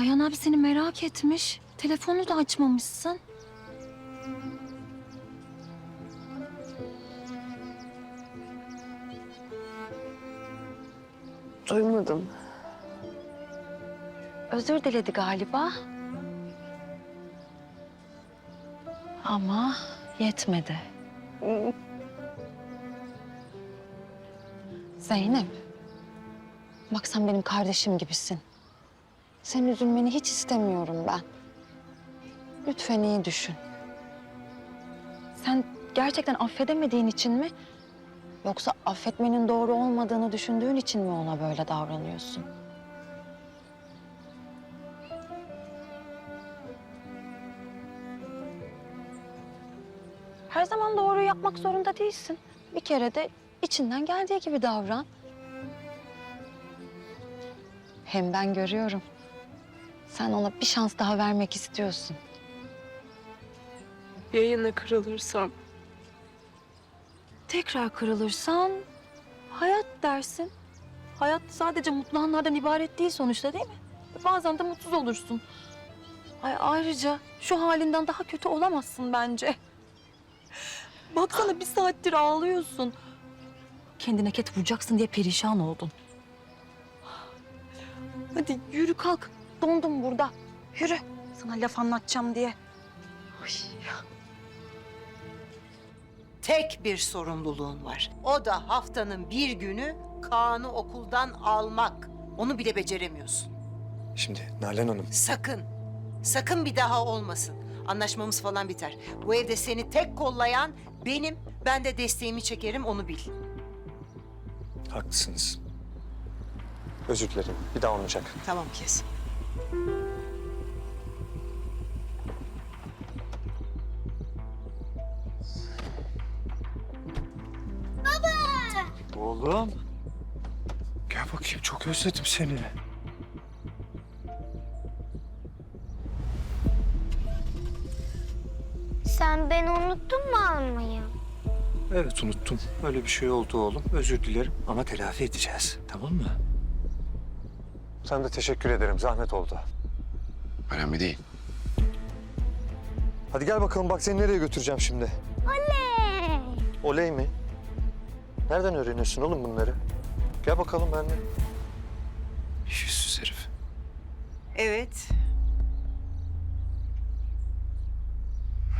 Ayhan abi seni merak etmiş. Telefonu da açmamışsın. Duymadım. Özür diledi galiba. Ama yetmedi. Zeynep. Bak sen benim kardeşim gibisin. Senin üzülmeni hiç istemiyorum ben. Lütfen iyi düşün. Sen gerçekten affedemediğin için mi? Yoksa affetmenin doğru olmadığını düşündüğün için mi ona böyle davranıyorsun? Her zaman doğruyu yapmak zorunda değilsin. Bir kere de içinden geldiği gibi davran. Hem ben görüyorum. Sen ona bir şans daha vermek istiyorsun. Yayına kırılırsam Tekrar kırılırsan hayat dersin. Hayat sadece mutlu anlardan ibaret değil sonuçta değil mi? Bazen de mutsuz olursun. Ay ayrıca şu halinden daha kötü olamazsın bence. Baksana bir saattir ağlıyorsun. Kendine ket vuracaksın diye perişan oldun. Hadi yürü kalk. Dondum burada. Yürü. Sana laf anlatacağım diye. Ay. Tek bir sorumluluğun var. O da haftanın bir günü Kaan'ı okuldan almak. Onu bile beceremiyorsun. Şimdi Nalan Hanım, Sakın, sakın bir daha olmasın. Anlaşmamız falan biter. Bu evde seni tek kollayan benim. Ben de desteğimi çekerim onu bil. haklısınız. Özür dilerim. Bir daha olmayacak. Tamam kes. Oğlum. Gel bakayım, çok özledim seni. Sen beni unuttun mu almayı? Evet unuttum. Öyle bir şey oldu oğlum. Özür dilerim ama telafi edeceğiz. Tamam mı? Sen de teşekkür ederim. Zahmet oldu. Önemli değil. Hadi gel bakalım bak seni nereye götüreceğim şimdi. Oley! Oley mi? Nereden öğreniyorsun oğlum bunları? Gel bakalım benimle. Yüzsüz herif. Evet.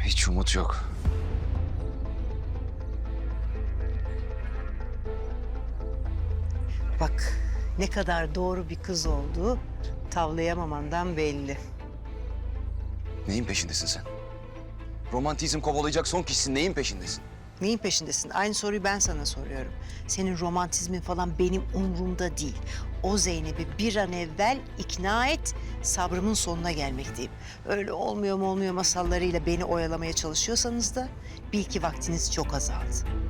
Hiç umut yok. Bak ne kadar doğru bir kız olduğu tavlayamamandan belli. Neyin peşindesin sen? Romantizm kovalayacak son kişisin. Neyin peşindesin? Neyin peşindesin? Aynı soruyu ben sana soruyorum. Senin romantizmin falan benim umurumda değil. O Zeynep'i bir an evvel ikna et, sabrımın sonuna gelmekteyim. Öyle olmuyor mu olmuyor masallarıyla beni oyalamaya çalışıyorsanız da bil ki vaktiniz çok azaldı.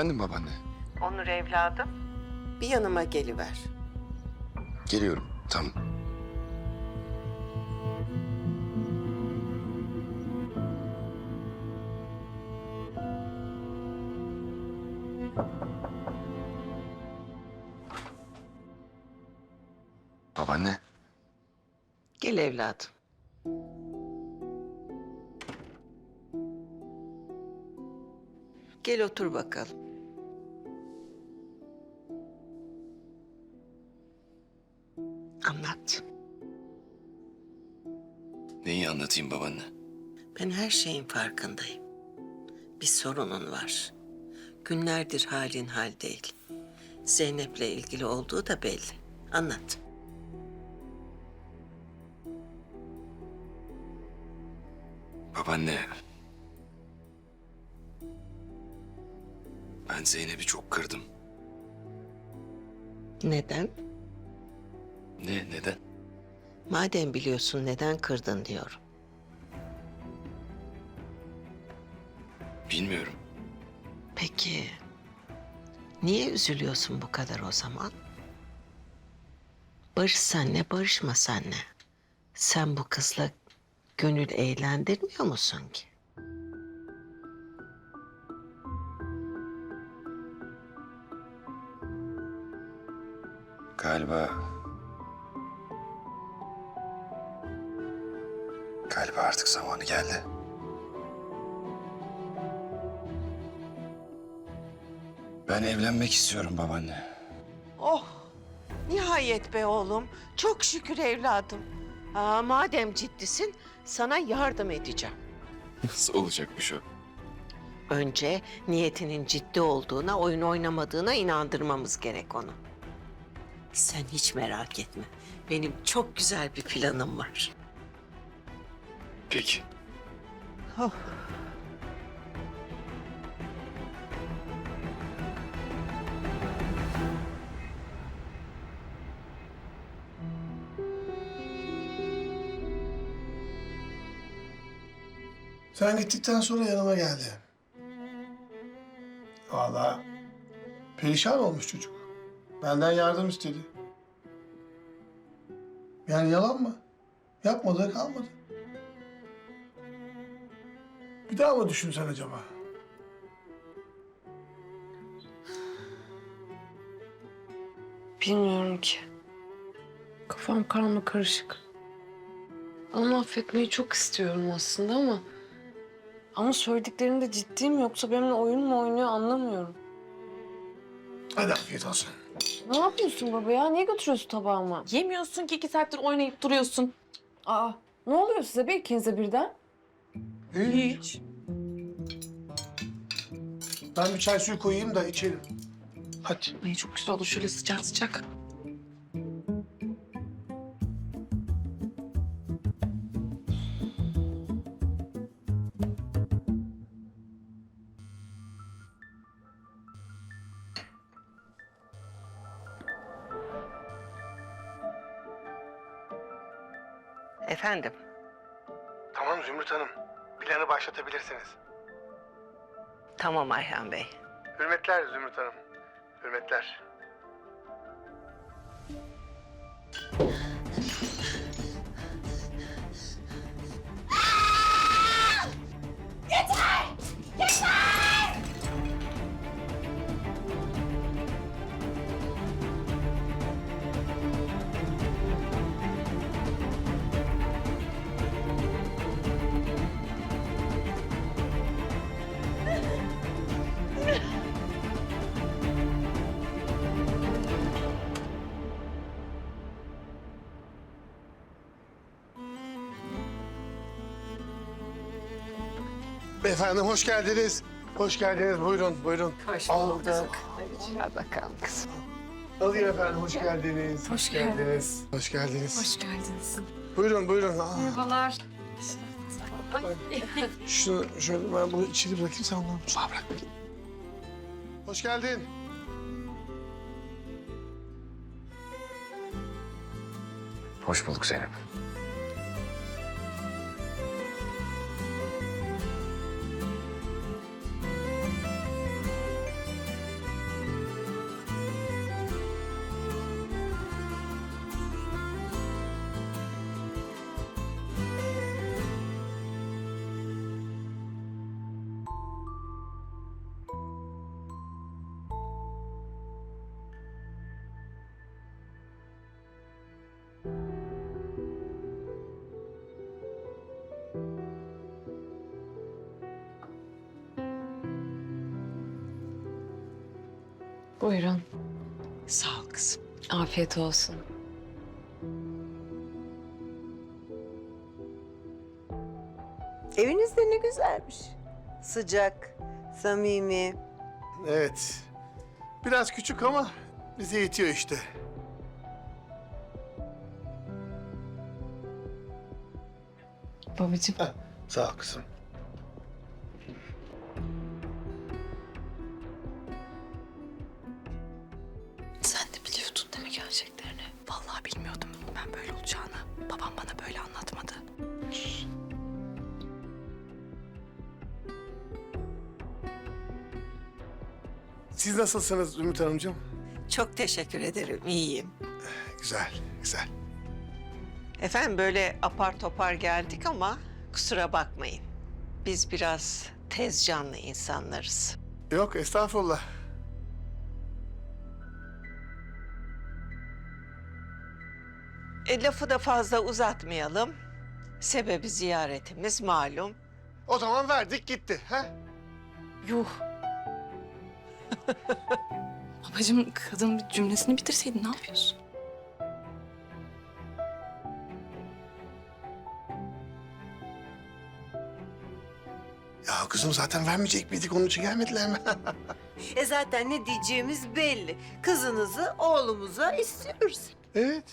Efendim babaanne? Onur evladım. Bir yanıma geliver. Geliyorum. Tamam. Babaanne. Gel evladım. Gel otur bakalım. Anlatayım babaanne? Ben her şeyin farkındayım. Bir sorunun var. Günlerdir halin hal değil. Zeynep'le ilgili olduğu da belli. Anlat. Babaanne. Ben Zeynep'i çok kırdım. Neden? Ne, neden? Madem biliyorsun neden kırdın diyorum. Bilmiyorum. Peki niye üzülüyorsun bu kadar o zaman? Barışsan ne, barışmasan ne? Sen bu kızla gönül eğlendirmiyor musun ki? Galiba... Galiba artık zamanı geldi. Ben evlenmek istiyorum babaanne. Oh, nihayet be oğlum. Çok şükür evladım. Aa, madem ciddisin, sana yardım edeceğim. Nasıl olacakmış o? Önce niyetinin ciddi olduğuna, oyun oynamadığına inandırmamız gerek onu. Sen hiç merak etme. Benim çok güzel bir planım var. Peki. Sen gittikten sonra yanıma geldi. Vallahi perişan olmuş çocuk. Benden yardım istedi. Yani yalan mı? Yapmadığı kalmadı. Bir daha mı düşünsen acaba? Bilmiyorum ki. Kafam karma karışık. Onu affetmeyi çok istiyorum aslında ama... Ama söylediklerinde ciddi mi yoksa benimle oyun mu oynuyor anlamıyorum. Hadi afiyet olsun. Ne yapıyorsun baba ya? Niye götürüyorsun tabağımı? Yemiyorsun ki iki saattir oynayıp duruyorsun. Aa, ne oluyor size be ikinize birden? Hiç. Ben bir çay suyu koyayım da içelim. Hadi. Ay çok güzel olur şöyle sıcak sıcak. Efendim, Tamam Zümrüt Hanım. Planı başlatabilirsiniz. tamam Ayhan Bey. Hürmetler Zümrüt Hanım. Hürmetler. Efendim hoş geldiniz. Hoş geldiniz. Buyurun, buyurun. Hoş bulduk. Gel bakalım kızım. Alayım efendim, hoş geldiniz. Hoş geldiniz. Hoş geldiniz. Hoş geldiniz. Buyurun, buyurun. Aa, Merhabalar. şunu şöyle ben bunu içeri bırakayım sen onları mutfağa bırak. Hoş geldin. Hoş bulduk Zeynep. Buyurun. Sağ ol kızım. Afiyet olsun. Eviniz de ne güzelmiş. Sıcak, samimi. Evet. Biraz küçük ama bize yetiyor işte. Babacığım. Sağ ol kızım. Nasılsınız Ümit Hanımcığım? Çok teşekkür ederim, iyiyim. Güzel, güzel. Efendim böyle apar topar geldik ama kusura bakmayın. Biz biraz tez canlı insanlarız. Yok estağfurullah. E, lafı da fazla uzatmayalım. Sebebi ziyaretimiz malum. O zaman verdik gitti. ha? Yuh. Babacığım kadın bir cümlesini bitirseydin ne yapıyorsun? Ya kızım zaten vermeyecek miydik? Onun için gelmediler mi? E zaten ne diyeceğimiz belli. Kızınızı oğlumuza istiyoruz. evet.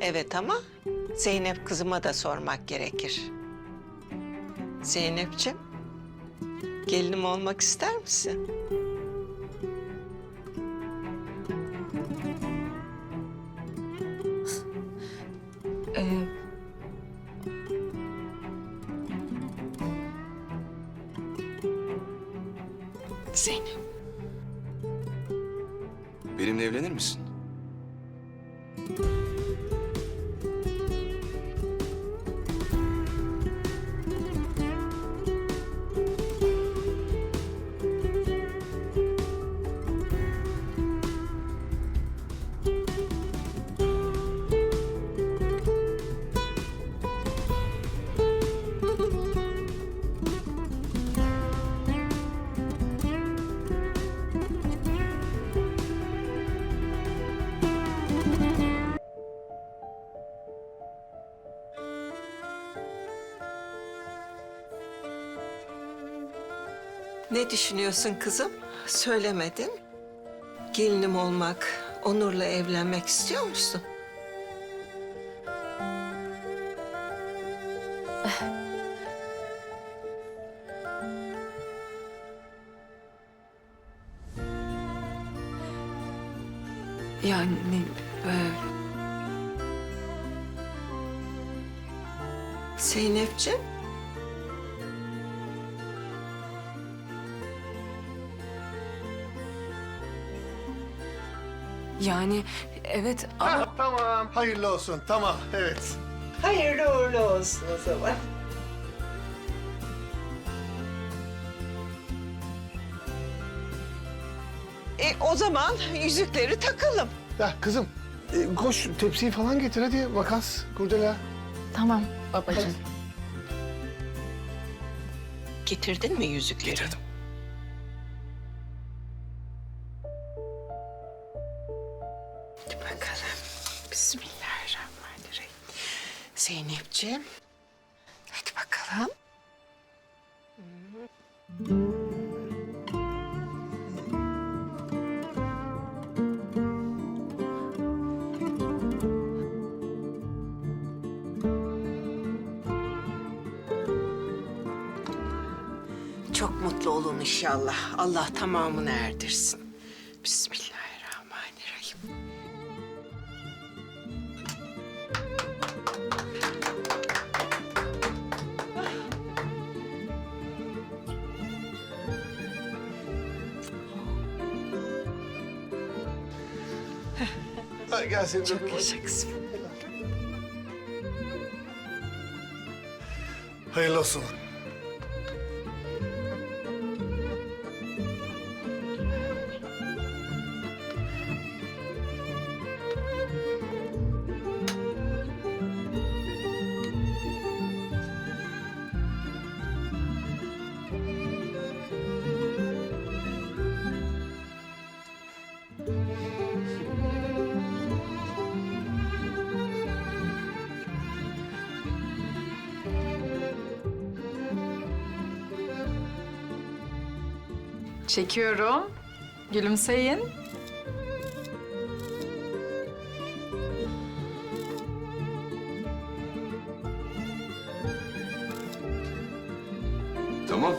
Evet ama Zeynep kızıma da sormak gerekir. Zeynep'ciğim, gelinim olmak ister misin? Ne düşünüyorsun kızım? Söylemedin. Gelinim olmak, Onur'la evlenmek istiyor musun? Yani e, Zeynep'ciğim, yani evet ama Ha, tamam. Hayırlı olsun. Tamam. Evet. hayırlı uğurlu olsun o zaman. E, o zaman yüzükleri takalım. Ya kızım e, koş tepsiyi falan getir hadi. Makas, kurdela. tamam babacığım. Getirdin mi yüzükleri? Getirdim. Bakalım. Bismillahirrahmanirrahim. Zeynepciğim. Hadi bakalım. Çok mutlu olun inşallah. Allah tamamını erdirsin. Bismillahirrahmanirrahim. Ha, gel seni Çok öpeyim. yaşa kızım. Hayırlı olsun. Çekiyorum. Gülümseyin. Tamam.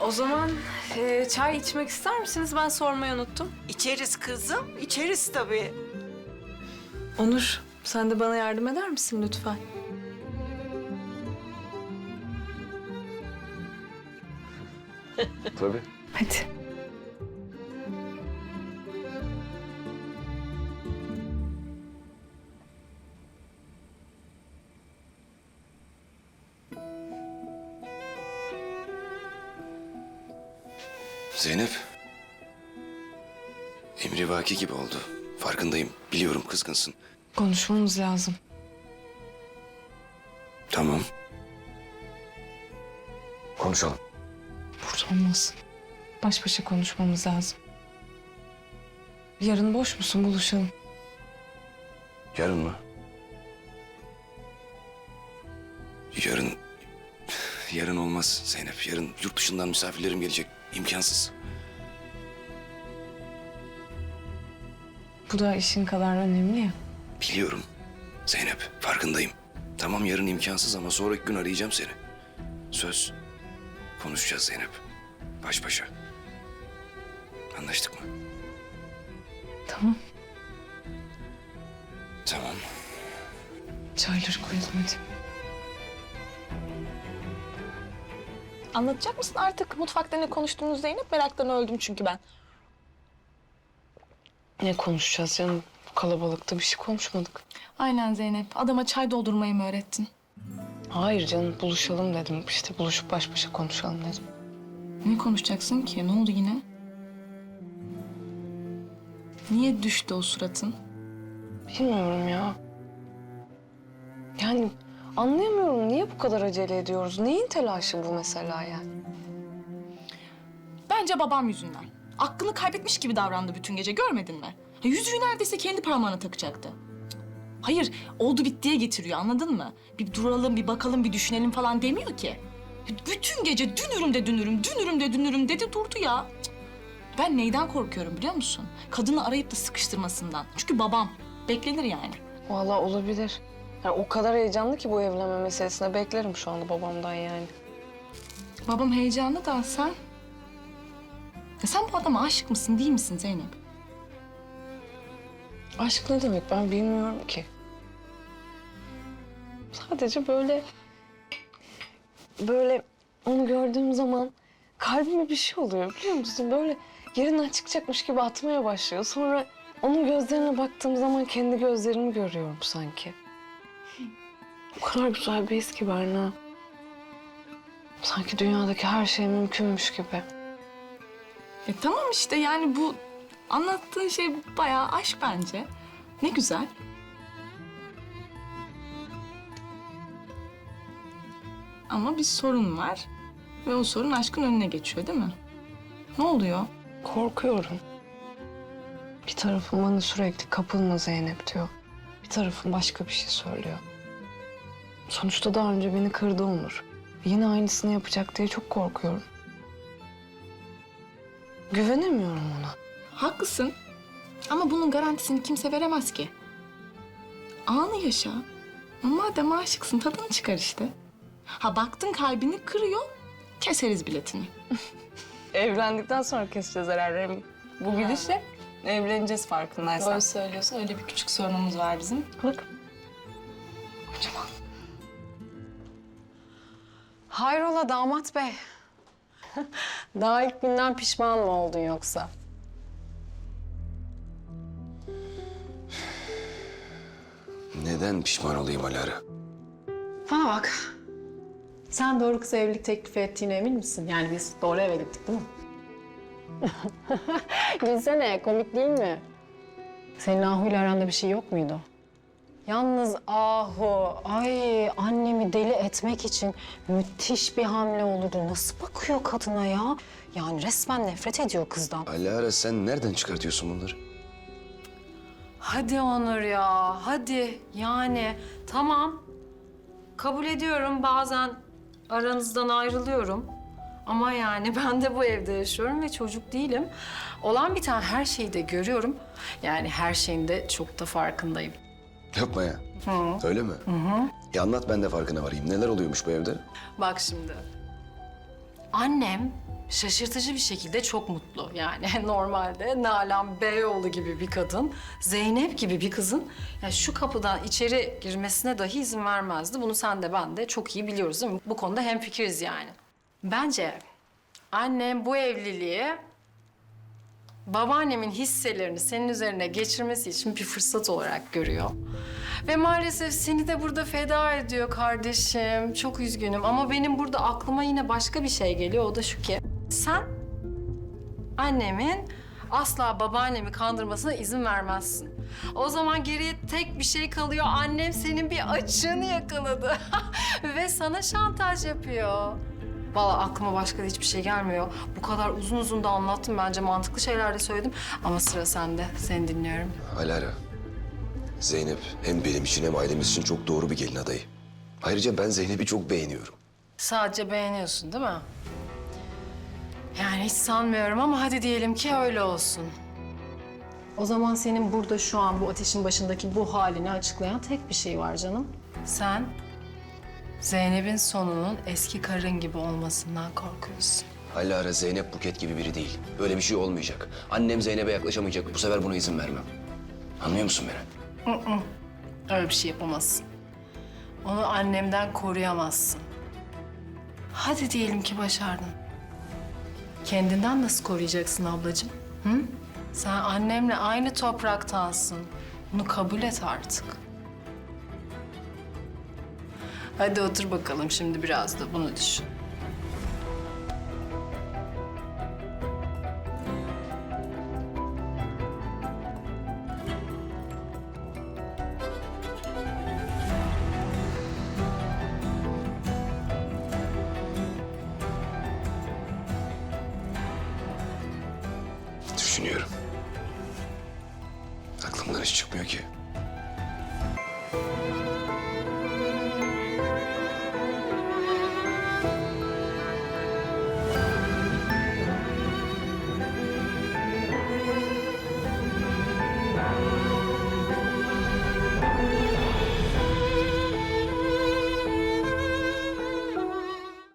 O zaman Ee, çay içmek ister misiniz? Ben sormayı unuttum. İçeriz kızım, içeriz tabii. Onur, sen de bana yardım eder misin lütfen? Tabii. Hadi. Zeynep. Emri vaki gibi oldu. Farkındayım. Biliyorum kızgınsın. Konuşmamız lazım. Tamam. Konuşalım. Olmaz. Baş başa konuşmamız lazım. Yarın boş musun? Buluşalım. Yarın mı? Yarın... Yarın olmaz Zeynep. Yarın yurt dışından misafirlerim gelecek. İmkansız. Bu da işin kadar önemli ya. Biliyorum. Zeynep, farkındayım. Tamam yarın imkansız ama sonraki gün arayacağım seni. Söz. Konuşacağız Zeynep. Baş başa. Anlaştık mı? Tamam. Tamam. Çayları koyalım hadi. Anlatacak mısın artık mutfakta ne konuştuğunuz Zeynep? Meraktan öldüm çünkü ben. Ne konuşacağız canım? Bu kalabalıkta bir şey konuşmadık. Aynen Zeynep. Adama çay doldurmayı mı öğrettin? Hayır canım buluşalım dedim. İşte buluşup baş başa konuşalım dedim. Ne konuşacaksın ki? Ne oldu yine? Niye düştü o suratın? Bilmiyorum ya. Yani anlayamıyorum. Niye bu kadar acele ediyoruz? Neyin telaşı bu mesela yani? Bence babam yüzünden. Aklını kaybetmiş gibi davrandı bütün gece görmedin mi? Yüzüğü neredeyse kendi parmağına takacaktı. Hayır, oldu bittiye getiriyor anladın mı? Bir duralım, bir bakalım, bir düşünelim falan demiyor ki. Bütün gece dünürüm de dünürüm, dünürüm de dünürüm dedi durdu ya. Cık. Ben neyden korkuyorum biliyor musun? Kadını arayıp da sıkıştırmasından. Çünkü babam. Beklenir yani. Vallahi olabilir. Yani o kadar heyecanlı ki bu evlenme meselesine beklerim şu anda babamdan yani. Babam heyecanlı da sen... Ya sen bu adama aşık mısın değil misin Zeynep? Aşk ne demek ben bilmiyorum ki. Sadece böyle... Böyle onu gördüğüm zaman kalbime bir şey oluyor biliyor musun? Böyle yerinden çıkacakmış gibi atmaya başlıyor. Sonra onun gözlerine baktığım zaman kendi gözlerimi görüyorum sanki. O kadar güzel bir his ki Berna. Sanki dünyadaki her şey mümkünmüş gibi. E tamam işte yani bu anlattığın şey bayağı aşk bence. Ne güzel. Ama bir sorun var ve o sorun aşkın önüne geçiyor değil mi? Ne oluyor? Korkuyorum. Bir tarafım bana sürekli kapılma Zeynep diyor. Bir tarafım başka bir şey söylüyor. Sonuçta daha önce beni kırdı Onur. Yine aynısını yapacak diye çok korkuyorum. Güvenemiyorum ona. Haklısın. Ama bunun garantisini kimse veremez ki. Anı yaşa. Madem aşıksın tadını çıkar işte. Ha baktın kalbini kırıyor, keseriz biletini. Evlendikten sonra keseceğiz herhalde. Bu gidişle evleneceğiz farkındaysan. Doğru söylüyorsun. Öyle bir küçük sorunumuz var bizim. Bak. Hayrola damat bey? Daha ilk günden pişman mı oldun yoksa? Neden pişman olayım Alara? Bana bak. Sen doğru kıza evlilik teklifi ettiğine emin misin? Yani biz doğru eve gittik değil mi? Gülsene, komik değil mi? Senin Ahu ile aranda bir şey yok muydu? Yalnız Ahu, ay annemi deli etmek için müthiş bir hamle olurdu. Nasıl bakıyor kadına ya? Yani resmen nefret ediyor kızdan. Alara sen nereden çıkartıyorsun bunları? Hadi Onur ya, hadi. Yani tamam. Kabul ediyorum bazen aranızdan ayrılıyorum. Ama yani ben de bu evde yaşıyorum ve çocuk değilim. Olan bir tane her şeyi de görüyorum. Yani her şeyin de çok da farkındayım. Yapma ya. Öyle mi? Hı hı. Ya anlat ben de farkına varayım. Neler oluyormuş bu evde? Bak şimdi. Annem şaşırtıcı bir şekilde çok mutlu. Yani normalde Nalan Beyoğlu gibi bir kadın, Zeynep gibi bir kızın ya şu kapıdan içeri girmesine dahi izin vermezdi. Bunu sen de ben de çok iyi biliyoruz değil mi? Bu konuda hemfikiriz yani. Bence annem bu evliliği babaannemin hisselerini senin üzerine geçirmesi için bir fırsat olarak görüyor. Ve maalesef seni de burada feda ediyor kardeşim. Çok üzgünüm ama benim burada aklıma yine başka bir şey geliyor. O da şu ki sen annemin asla babaannemi kandırmasına izin vermezsin. O zaman geriye tek bir şey kalıyor. Annem senin bir açığını yakaladı ve sana şantaj yapıyor. Vallahi aklıma başka da hiçbir şey gelmiyor. Bu kadar uzun uzun da anlattım bence mantıklı şeyler de söyledim. Ama sıra sende. Seni dinliyorum. Alara, Zeynep hem benim için hem ailemiz için çok doğru bir gelin adayı. Ayrıca ben Zeynep'i çok beğeniyorum. Sadece beğeniyorsun değil mi? Yani hiç sanmıyorum ama hadi diyelim ki öyle olsun. O zaman senin burada şu an bu ateşin başındaki bu halini açıklayan tek bir şey var canım. Sen Zeynep'in sonunun eski karın gibi olmasından korkuyorsun. Alara Zeynep Buket gibi biri değil. Böyle bir şey olmayacak. Annem Zeynep'e yaklaşamayacak. Bu sefer buna izin vermem. Anlıyor musun beni? Öyle bir şey yapamazsın. Onu annemden koruyamazsın. Hadi diyelim ki başardın. Kendinden nasıl koruyacaksın ablacığım? Hı? Sen annemle aynı topraktansın. Bunu kabul et artık. Hadi otur bakalım şimdi biraz da bunu düşün.